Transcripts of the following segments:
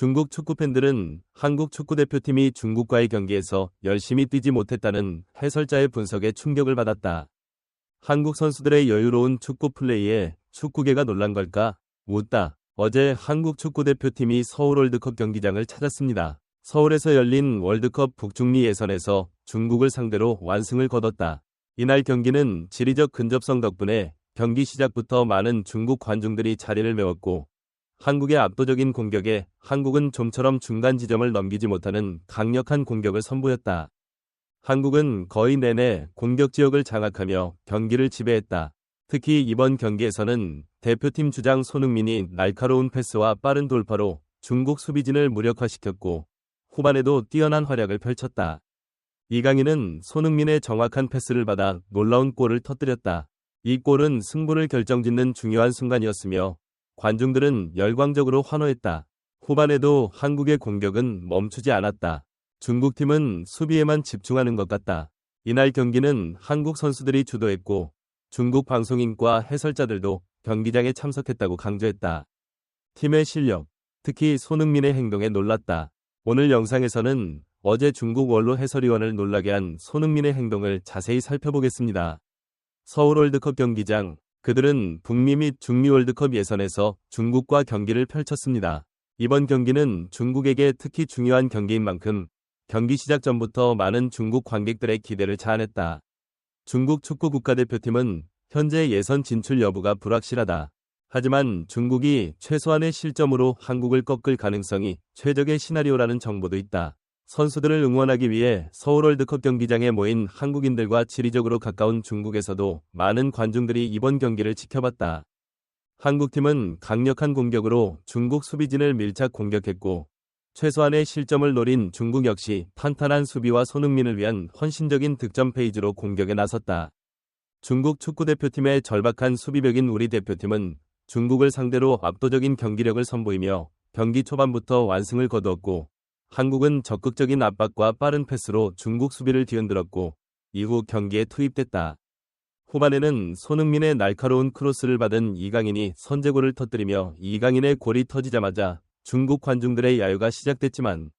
중국 축구 팬들은 한국 축구 대표팀이 중국과의 경기에서 열심히 뛰지 못했다는 해설자의 분석에 충격을 받았다. 한국 선수들의 여유로운 축구 플레이에 축구계가 놀란 걸까? 묻다. 어제 한국 축구 대표팀이 서울 월드컵 경기장을 찾았습니다. 서울에서 열린 월드컵 북중미 예선에서 중국을 상대로 완승을 거뒀다. 이날 경기는 지리적 근접성 덕분에 경기 시작부터 많은 중국 관중들이 자리를 메웠고 한국의 압도적인 공격에 한국은 좀처럼 중간 지점을 넘기지 못하는 강력한 공격을 선보였다. 한국은 거의 내내 공격 지역을 장악하며 경기를 지배했다. 특히 이번 경기에서는 대표팀 주장 손흥민이 날카로운 패스와 빠른 돌파로 중국 수비진을 무력화시켰고 후반에도 뛰어난 활약을 펼쳤다. 이강인은 손흥민의 정확한 패스를 받아 놀라운 골을 터뜨렸다. 이 골은 승부를 결정짓는 중요한 순간이었으며 관중들은 열광적으로 환호했다. 후반에도 한국의 공격은 멈추지 않았다. 중국팀은 수비에만 집중하는 것 같다. 이날 경기는 한국 선수들이 주도했고 중국 방송인과 해설자들도 경기장에 참석했다고 강조했다. 팀의 실력, 특히 손흥민의 행동에 놀랐다. 오늘 영상에서는 어제 중국 원로 해설위원을 놀라게 한 손흥민의 행동을 자세히 살펴보겠습니다. 서울 월드컵 경기장, 그들은 북미 및 중미 월드컵 예선에서 중국과 경기를 펼쳤습니다. 이번 경기는 중국에게 특히 중요한 경기인 만큼 경기 시작 전부터 많은 중국 관객들의 기대를 자아냈다. 중국 축구 국가대표팀은 현재 예선 진출 여부가 불확실하다. 하지만 중국이 최소한의 실점으로 한국을 꺾을 가능성이 최적의 시나리오라는 정보도 있다. 선수들을 응원하기 위해 서울 월드컵 경기장에 모인 한국인들과 지리적으로 가까운 중국에서도 많은 관중들이 이번 경기를 지켜봤다. 한국팀은 강력한 공격으로 중국 수비진을 밀착 공격했고 최소한의 실점을 노린 중국 역시 탄탄한 수비와 손흥민을 위한 헌신적인 득점 페이지로 공격에 나섰다. 중국 축구대표팀의 절박한 수비벽인 우리 대표팀은 중국을 상대로 압도적인 경기력을 선보이며 경기 초반부터 완승을 거두었고 한국은 적극적인 압박과 빠른 패스로 중국 수비를 뒤흔들었고 이후 경기에 투입됐다. 후반에는 손흥민의 날카로운 크로스를 받은 이강인이 선제골을 터뜨리며 이강인의 골이 터지자마자 중국 관중들의 야유가 시작됐지만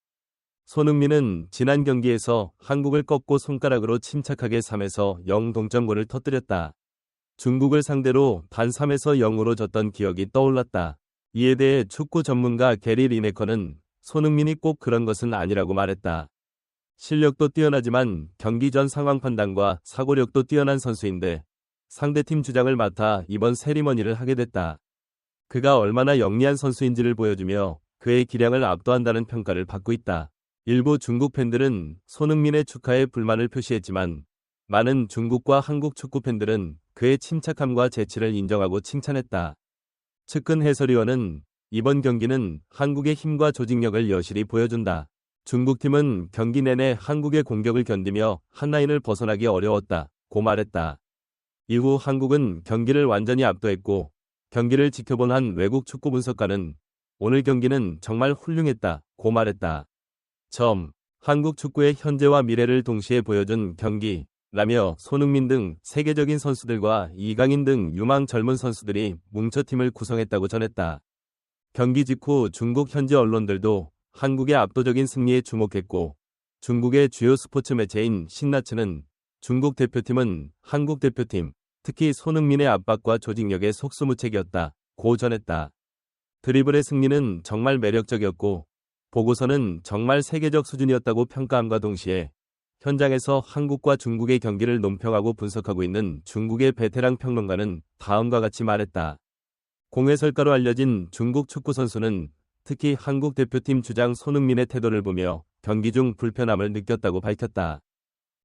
손흥민은 지난 경기에서 한국을 꺾고 손가락으로 침착하게 3에서 0 동점골을 터뜨렸다. 중국을 상대로 단 3에서 0으로 졌던 기억이 떠올랐다. 이에 대해 축구 전문가 게리 리네커는 손흥민이 꼭 그런 것은 아니라고 말했다. 실력도 뛰어나지만 경기 전 상황 판단과 사고력도 뛰어난 선수인데 상대팀 주장을 맡아 이번 세리머니를 하게 됐다. 그가 얼마나 영리한 선수인지를 보여주며 그의 기량을 압도한다는 평가를 받고 있다. 일부 중국 팬들은 손흥민의 축하에 불만을 표시했지만 많은 중국과 한국 축구 팬들은 그의 침착함과 재치를 인정하고 칭찬했다. 측근 해설위원은 이번 경기는 한국의 힘과 조직력을 여실히 보여준다. 중국팀은 경기 내내 한국의 공격을 견디며 한 라인을 벗어나기 어려웠다. 고 말했다. 이후 한국은 경기를 완전히 압도했고 경기를 지켜본 한 외국 축구 분석가는 오늘 경기는 정말 훌륭했다. 고 말했다. 점. 한국 축구의 현재와 미래를 동시에 보여준 경기. 라며 손흥민 등 세계적인 선수들과 이강인 등 유망 젊은 선수들이 뭉쳐팀을 구성했다고 전했다. 경기 직후 중국 현지 언론들도 한국의 압도적인 승리에 주목했고 중국의 주요 스포츠 매체인 신나츠는 중국 대표팀은 한국 대표팀, 특히 손흥민의 압박과 조직력의 속수무책이었다. 고 전했다. 드리블의 승리는 정말 매력적이었고 보고서는 정말 세계적 수준이었다고 평가함과 동시에 현장에서 한국과 중국의 경기를 논평하고 분석하고 있는 중국의 베테랑 평론가는 다음과 같이 말했다. 공해설가로 알려진 중국 축구 선수는 특히 한국 대표팀 주장 손흥민의 태도를 보며 경기 중 불편함을 느꼈다고 밝혔다.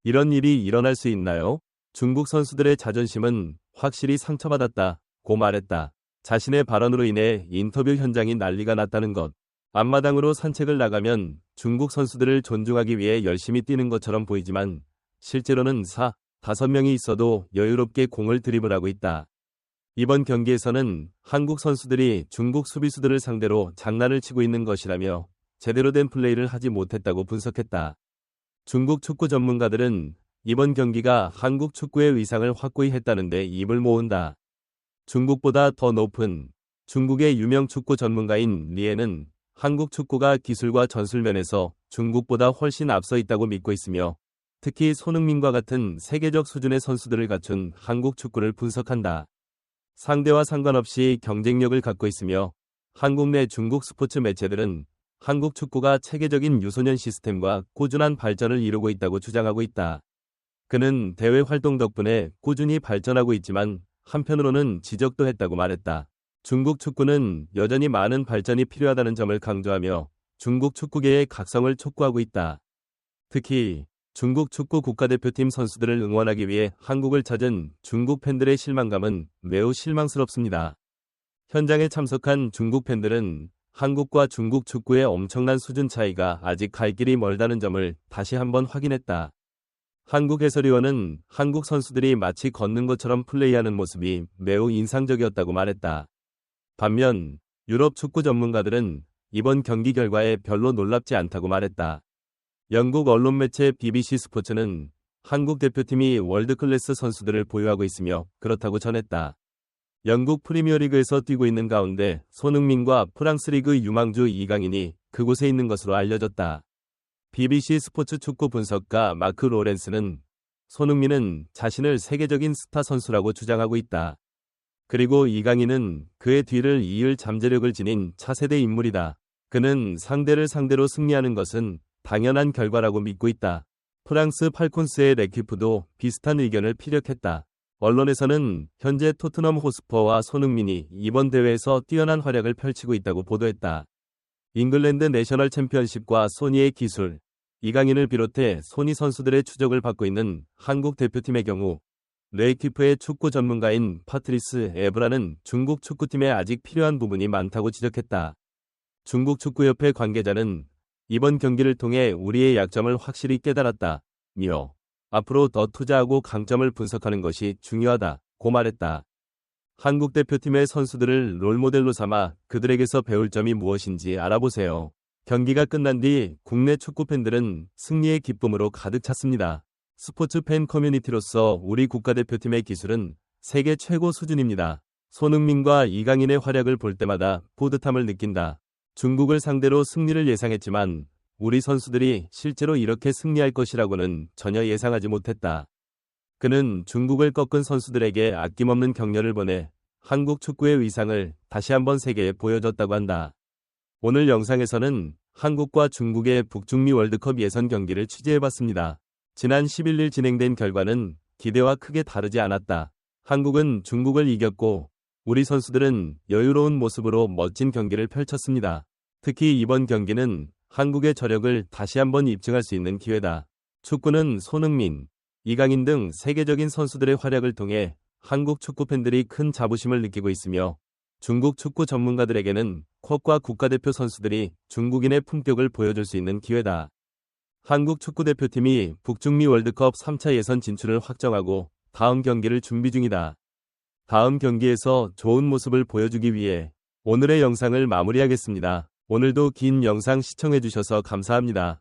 이런 일이 일어날 수 있나요? 중국 선수들의 자존심은 확실히 상처받았다. 고 말했다. 자신의 발언으로 인해 인터뷰 현장이 난리가 났다는 것. 앞마당으로 산책을 나가면 중국 선수들을 존중하기 위해 열심히 뛰는 것처럼 보이지만 실제로는 4, 5명이 있어도 여유롭게 공을 드리블하고 있다. 이번 경기에서는 한국 선수들이 중국 수비수들을 상대로 장난을 치고 있는 것이라며 제대로 된 플레이를 하지 못했다고 분석했다. 중국 축구 전문가들은 이번 경기가 한국 축구의 위상을 확고히 했다는데 입을 모은다. 중국보다 더 높은 중국의 유명 축구 전문가인 리에는 한국 축구가 기술과 전술 면에서 중국보다 훨씬 앞서 있다고 믿고 있으며 특히 손흥민과 같은 세계적 수준의 선수들을 갖춘 한국 축구를 분석한다. 상대와 상관없이 경쟁력을 갖고 있으며 한국 내 중국 스포츠 매체들은 한국 축구가 체계적인 유소년 시스템과 꾸준한 발전을 이루고 있다고 주장하고 있다. 그는 대외 활동 덕분에 꾸준히 발전하고 있지만 한편으로는 지적도 했다고 말했다. 중국 축구는 여전히 많은 발전이 필요하다는 점을 강조하며 중국 축구계의 각성을 촉구하고 있다. 특히 중국 축구 국가대표팀 선수들을 응원하기 위해 한국을 찾은 중국 팬들의 실망감은 매우 실망스럽습니다. 현장에 참석한 중국 팬들은 한국과 중국 축구의 엄청난 수준 차이가 아직 갈 길이 멀다는 점을 다시 한번 확인했다. 한국 해설위원은 한국 선수들이 마치 걷는 것처럼 플레이하는 모습이 매우 인상적이었다고 말했다. 반면 유럽 축구 전문가들은 이번 경기 결과에 별로 놀랍지 않다고 말했다. 영국 언론 매체 BBC 스포츠는 한국 대표팀이 월드클래스 선수들을 보유하고 있으며 그렇다고 전했다. 영국 프리미어리그에서 뛰고 있는 가운데 손흥민과 프랑스 리그 유망주 이강인이 그곳에 있는 것으로 알려졌다. BBC 스포츠 축구 분석가 마크 로렌스는 손흥민은 자신을 세계적인 스타 선수라고 주장하고 있다. 그리고 이강인은 그의 뒤를 이을 잠재력을 지닌 차세대 인물이다. 그는 상대를 상대로 승리하는 것은 당연한 결과라고 믿고 있다. 프랑스 팔콘스의 레키프도 비슷한 의견을 피력했다. 언론에서는 현재 토트넘 호스퍼와 손흥민이 이번 대회에서 뛰어난 활약을 펼치고 있다고 보도했다. 잉글랜드 내셔널 챔피언십과 소니의 기술, 이강인을 비롯해 소니 선수들의 추적을 받고 있는 한국 대표팀의 경우 레이키프의 축구 전문가인 파트리스 에브라는 중국 축구팀에 아직 필요한 부분이 많다고 지적했다. 중국 축구협회 관계자는 이번 경기를 통해 우리의 약점을 확실히 깨달았다. 며 앞으로 더 투자하고 강점을 분석하는 것이 중요하다. 고 말했다. 한국 대표팀의 선수들을 롤모델로 삼아 그들에게서 배울 점이 무엇인지 알아보세요. 경기가 끝난 뒤 국내 축구 팬들은 승리의 기쁨으로 가득 찼습니다. 스포츠 팬 커뮤니티로서 우리 국가대표팀의 기술은 세계 최고 수준입니다. 손흥민과 이강인의 활약을 볼 때마다 뿌듯함을 느낀다. 중국을 상대로 승리를 예상했지만 우리 선수들이 실제로 이렇게 승리할 것이라고는 전혀 예상하지 못했다. 그는 중국을 꺾은 선수들에게 아낌없는 격려를 보내 한국 축구의 위상을 다시 한번 세계에 보여줬다고 한다. 오늘 영상에서는 한국과 중국의 북중미 월드컵 예선 경기를 취재해봤습니다. 지난 11일 진행된 결과는 기대와 크게 다르지 않았다. 한국은 중국을 이겼고 우리 선수들은 여유로운 모습으로 멋진 경기를 펼쳤습니다. 특히 이번 경기는 한국의 저력을 다시 한번 입증할 수 있는 기회다. 축구는 손흥민, 이강인 등 세계적인 선수들의 활약을 통해 한국 축구 팬들이 큰 자부심을 느끼고 있으며 중국 축구 전문가들에게는 콕과 국가대표 선수들이 중국인의 품격을 보여줄 수 있는 기회다. 한국 축구대표팀이 북중미 월드컵 3차 예선 진출을 확정하고 다음 경기를 준비 중이다. 다음 경기에서 좋은 모습을 보여주기 위해 오늘의 영상을 마무리하겠습니다. 오늘도 긴 영상 시청해주셔서 감사합니다.